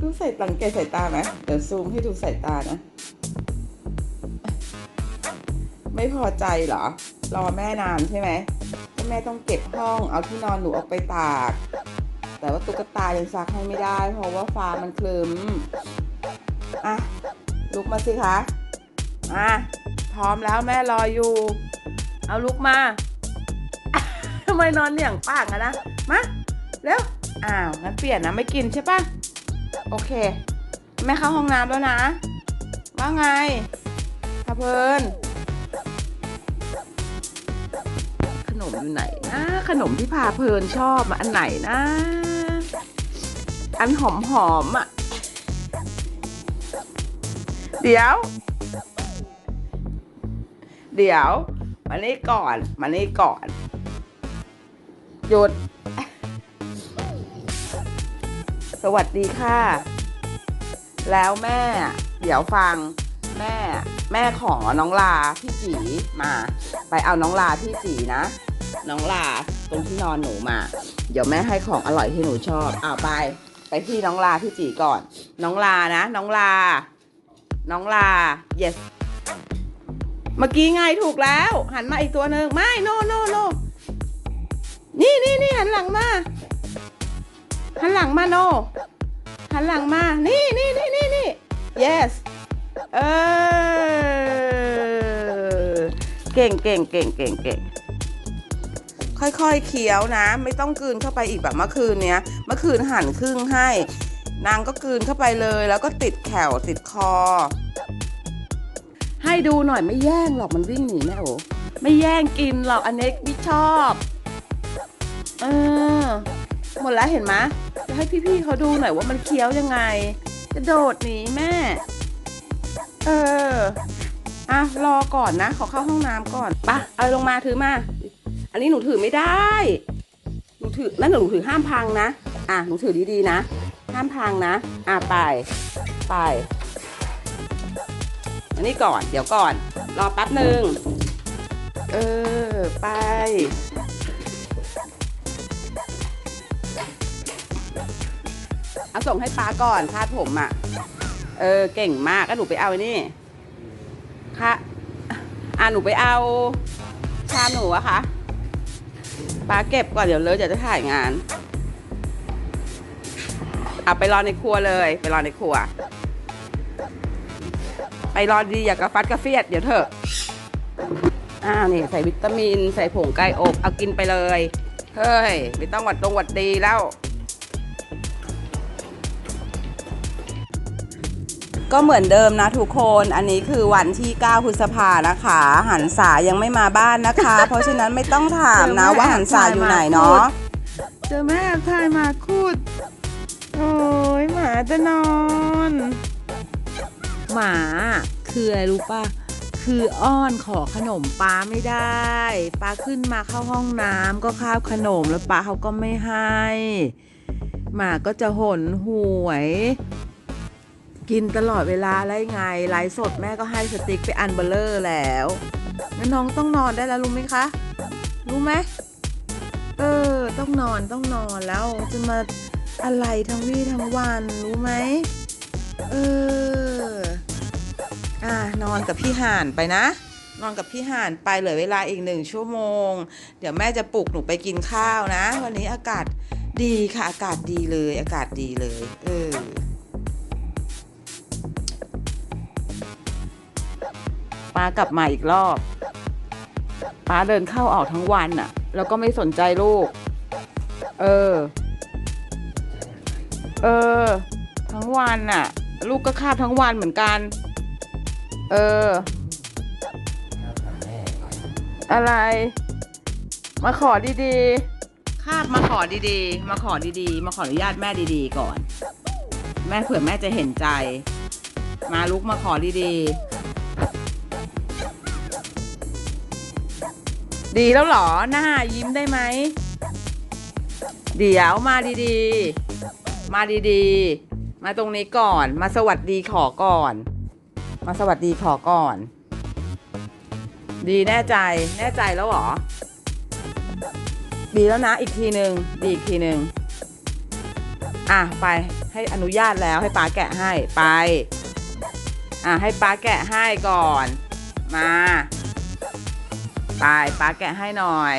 ดูใส่ตังเกตสายตาไหมเดี๋ยวซูมให้ดูสายตานะ ไม่พอใจเหรอ รอแม่นานใช่ไหมแม่ต้องเก็บห้องเอาที่นอนหนูออกไปตาก แต่ว่าตุ๊กตายังซักให้ไม่ได้ เพราะว่าฟ้ามันคลึ้มอะลุกมาสิคะอะพร้อมแล้วแม่รออยู่ เอาลุกมาทำไมนอนเหนี่ยงปากอะนะมาเร็วอ้าวงั้นเปลี่ยนนะไม่กินใช่ปะ โอเค แม่เข้าห้องน้ำแล้วนะ ว่าไงพาเพลิน ขนมอยู่ไหนนะ ขนมที่พาเพลินชอบอันไหนนะ อันหอมหอมอะ เดี๋ยว เดี๋ยว มานี่ก่อน มานี่ก่อน หยุด สวัสดีค่ะ แล้วแม่ เดี๋ยวฟังแม่ แม่ขอน้องลาพี่จีมา ไปเอาน้องลาพี่จีนะ น้องลาตรงที่นอนหนูมา เดี๋ยวแม่ให้ของอร่อยที่หนูชอบเอาไป ไปที่น้องลาพี่จีก่อน น้องลานะ น้องลา น้องลา yes เมื่อกี้ไงถูกแล้ว หันมาอีกตัวหนึ่งไม่ no no no นี่นี่นี่หันหลังมา หันหลังมา no หันหลังมา นี่นี่นี่นี่นี่ yes เออ เก่งเก่งเก่งเก่งเก่งค่อยๆเคี้ยวนะ ไม่ต้องกืนเข้าไปอีกแบบเมื่อคืนเนี้ย เมื่อคืนหั่นครึ่งให้ นางก็กืนเข้าไปเลย แล้วก็ติดแขวติดคอ ให้ดูหน่อยไม่แย่งหรอกมันวิ่งหนีแม่โอไม่แย่งกินหรอกอันเน็กไม่ชอบ เออ หมดแล้วเห็นไหม ให้พี่ๆเขาดูหน่อยว่ามันเคี้ยวยังไง กระโดดหนีแม่ เออ อะรอก่อนนะ ขอเข้าห้องน้ำก่อนปะเอาลงมาถือมา อันนี้หนูถือไม่ได้ หนูถือนั่นหนูถือห้ามพังนะ อะหนูถือดีๆนะ ห้ามพังนะ อะไป ไป อันนี้ก่อน เดี๋ยวก่อน รอแป๊บหนึ่ง เออ ไป เอาส่งให้ป้าก่อนคาดผมอะ เออเก่งมากก็หนูไปเอาไอ้นี่ค่ะอะหนูไปเอาชามหนูอะคะป้าเก็บก่อนเดี๋ยวเลยเดี๋ยวจะถ่ายงานเอาไปรอในครัวเลย ไปรอในครัว ไปรอดีอย่ากระฟัดกระเฟียดเดี๋ยวเถอะอ้าวนี่ใส่วิตามิน ใส่ผงไก่อบเอากินไปเลย เฮ้ย ไม่ต้องหวัดตรงหวัดดีแล้ว ก็เหมือนเดิมนะทุกคน อันนี้คือวันที่ 9 พฤษภานะคะ หันษายังไม่มาบ้านนะคะ เพราะฉะนั้นไม่ต้องถามนะว่าหันษาอยู่ไหนเนาะ เจอแม่ถ่ายหมาคูด โอ้ยหมาจะนอน หมาคืออะไรรู้ป่ะ คืออ้อนขอขนมป้าไม่ได้ป้าขึ้นมาเข้าห้องน้ำก็คาบขนมแล้วป้าเขาก็ไม่ให้ หมาก็จะหนหวย กินตลอดเวลาไรไงไลฟ์สดแม่ก็ให้สติ๊กไปอันเบลเลอร์แล้วแล้วน้องต้องนอนได้แล้วรู้ไหมคะ รู้ไหมเออต้องนอนต้องนอนแล้วจะมาอะไรทั้งวี่ทั้งวันรู้ไหมเอออะนอนกับพี่ห่านไปนะ นอนกับพี่ห่านไปเหลือเวลาอีกหนึ่งชั่วโมง เดี๋ยวแม่จะปลุกหนูไปกินข้าวนะ วันนี้อากาศดีค่ะอากาศดีเลย อากาศดีเลย เออ ป้ากลับมาอีกรอบ ป้าเดินเข้าออกทั้งวันอะแล้วก็ไม่สนใจลูก เออ เออ ทั้งวันน่ะลูกก็คาบทั้งวันเหมือนกัน เออ อะไร มาขอดีๆ คาบมาขอดีๆ มาขอดีๆ มาขออนุญาตแม่ดีๆ ก่อน แม่เผื่อแม่จะเห็นใจ มาลุกมาขอดีๆ ดีแล้วหรอหน้ายิ้มได้ไหมเดี๋ยวมาดีๆ มาดีๆ มาตรงนี้ก่อน มาสวัสดีขอก่อน มาสวัสดีขอก่อน ดีแน่ใจแน่ใจแล้วหรอ ดีแล้วนะอีกทีหนึ่งดีอีกทีหนึ่งอะไปให้อนุญาตแล้วให้ป้าแกะให้ไป อะให้ป้าแกะให้ก่อน มา ไปป้าแกะให้หน่อย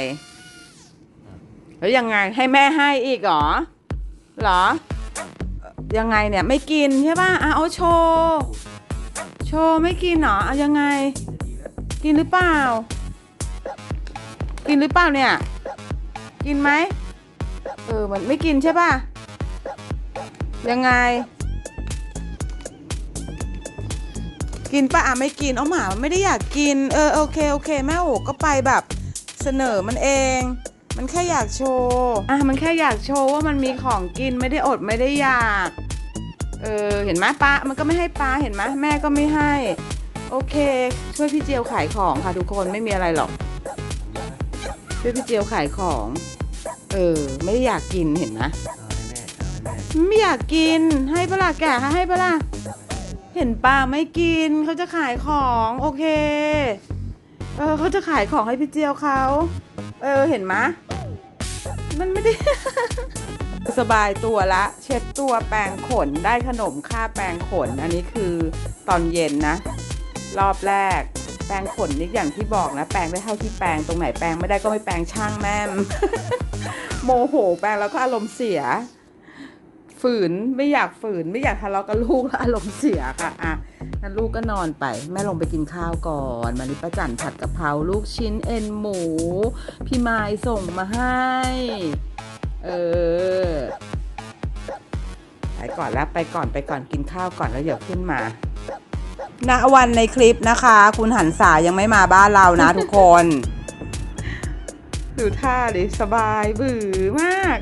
แล้วยังไงให้แม่ให้อีกเหรอเหรอ ยังไงเนี่ยไม่กินใช่ป่ะอะเอาโชว์โชว์ไม่กินเหรอเอายังไง กินหรือเปล่า กินหรือเปล่าเนี่ย กินไหมเออมันไม่กินใช่ป่ะยังไง กินปะอะไม่กินเอาหมามันไม่ได้อยากกิน เออโอเคโอเคแม่โอ๋ก็ไปแบบเสนอมันเอง มันแค่อยากโชว์อะมันแค่อยากโชว์ว่ามันมีของกินไม่ได้อดไม่ได้อยาก เออเห็นไหมป้ามันก็ไม่ให้ป้าเห็นไหมแม่ก็ไม่ให้ โอเค ช่วยพี่เจียวขายของค่ะทุกคนไม่มีอะไรหรอกช่วยพี่เจียวขายของ เออ ไม่ได้อยากกินเห็นไหมเอาให้แม่เอาให้แม่ไม่อยากกินให้ปะล่ะแกะให้ปะล่ะ เห็นป้าไม่กินเขาจะขายของโอเค เออเขาจะขายของให้พี่เจียวเขาเออเห็นไหมมันไม่ได้ สบายตัวละ เช็ดตัวแปรงขนได้ขนมค่าแปรงขน อันนี้คือตอนเย็นนะ รอบแรก แปรงขนนี่อย่างที่บอกนะ แปรงได้เท่าที่แปรงตรงไหนแปรงไม่ได้ก็ไม่แปรงช่างแม่มโมโหแปรงแล้วก็อารมณ์เสีย ฝืนไม่อยากฝืนไม่อยากทะเลาะกับลูกแล้วอารมณ์เสียค่ะอะงั้นลูกก็นอนไป แม่ลงไปกินข้าวก่อนมาริป้าจันผัดกะเพราลูกชิ้นเอ็นหมู พี่ไม้ส่งมาให้ เออไปก่อนแล้วไปก่อนไปก่อนกินข้าวก่อนแล้วเดี๋ยวขึ้นมาณวันในคลิปนะคะ คุณหันษายังไม่มาบ้านเรานะทุกคน ดูท่าดิสบายบือมาก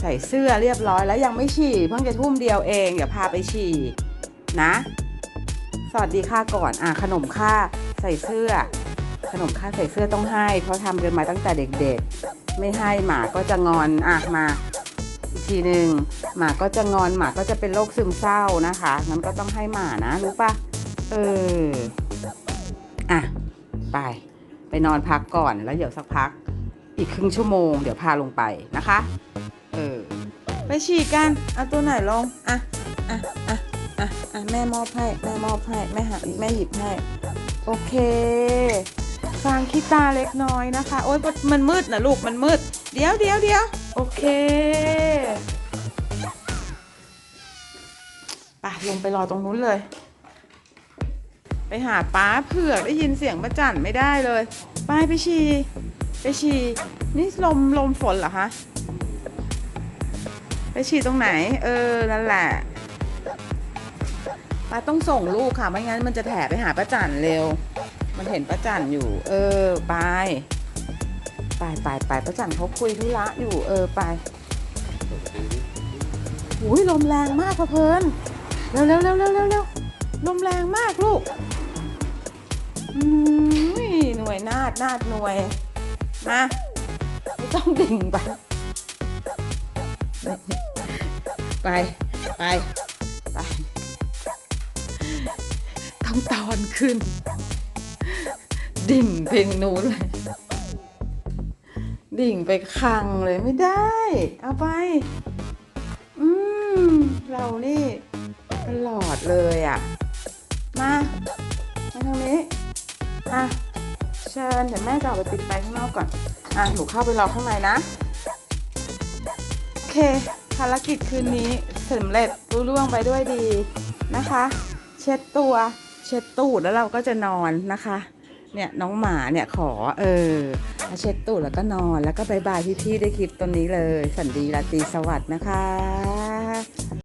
ใส่เสื้อเรียบร้อยแล้วยังไม่ฉี่เพิ่งจะทุ่มเดียวเองเดี๋ยวพาไปฉี่นะ สวัสดีค่ะก่อนอะขนมค่าใส่เสื้อ ขนมค่าใส่เสื้อต้องให้ เพราะทำกันมาตั้งแต่เด็กๆ ไม่ให้หมาก็จะงอนอะมาอีกทีหนึ่งหมาก็จะงอนหมาก็จะเป็นโรคซึมเศร้านะคะงั้นก็ต้องให้หมานะรู้ปะเอออะไปไปนอนพักก่อนแล้วเดี๋ยวสักพักอีกครึ่งชั่วโมงเดี๋ยวพาลงไปนะคะ เออ ไปฉี่กันเอาตัวไหนลงอะอะอะอะอะแม่มอบให้แม่มอบให้แม่หาแม่หยิบให้โอเคฟางขี้ตาเล็กน้อยนะคะ โอ๊ยมันมืดนะลูกมันมืด เดี๋ยวเดี๋ยวเดี๋ยวโอเคไปลงไปรอตรงนู้นเลย ไปหาป้าเผือกได้ยินเสียงประจันไม่ได้เลย ไปไปฉีไปฉีนี่ลมลมฝนเหรอคะ ไปฉี่ตรงไหน เออ นั่นแหละป้าต้องส่งลูกค่ะไม่งั้นมันจะแถไปหาป้าจันเร็ว มันเห็นป้าจันอยู่ เออ ไป ไปไปไปป้าจันเขาคุยธุระอยู่ เออ ไปหุยลมแรงมากพะเพลินเร็วเร็วเร็วเร็วเร็วเร็วลมแรงมากลูกอืมหน่วยนาดนาดหน่วย มา ไม่ต้องดิ่งไป ไป ไป ไป ต้องตอนขึ้น ดิ่งเพลงนู้นเลย ดิ่งไปคังเลยไม่ได้ เอาไป อืม เรานี่ตลอดเลยอะ มา มาทางนี้ อะ เชิญเดี๋ยวแม่จะออกไปปิดไฟข้างนอกก่อน อะ หนูเข้าไปรอข้างในนะ เคภารกิจคืนนี้สำเร็จรุ่ร่วงไปด้วยดีนะคะ เช็ดตัวเช็ดตูดแล้วเราก็จะนอนนะคะ เนี่ยน้องหมาเนี่ยขอเออเช็ดตูดแล้วก็นอนแล้วก็บายบายพี่ๆได้คลิปตัวนี้เลย สันดีราตรีสวัสดิ์นะคะ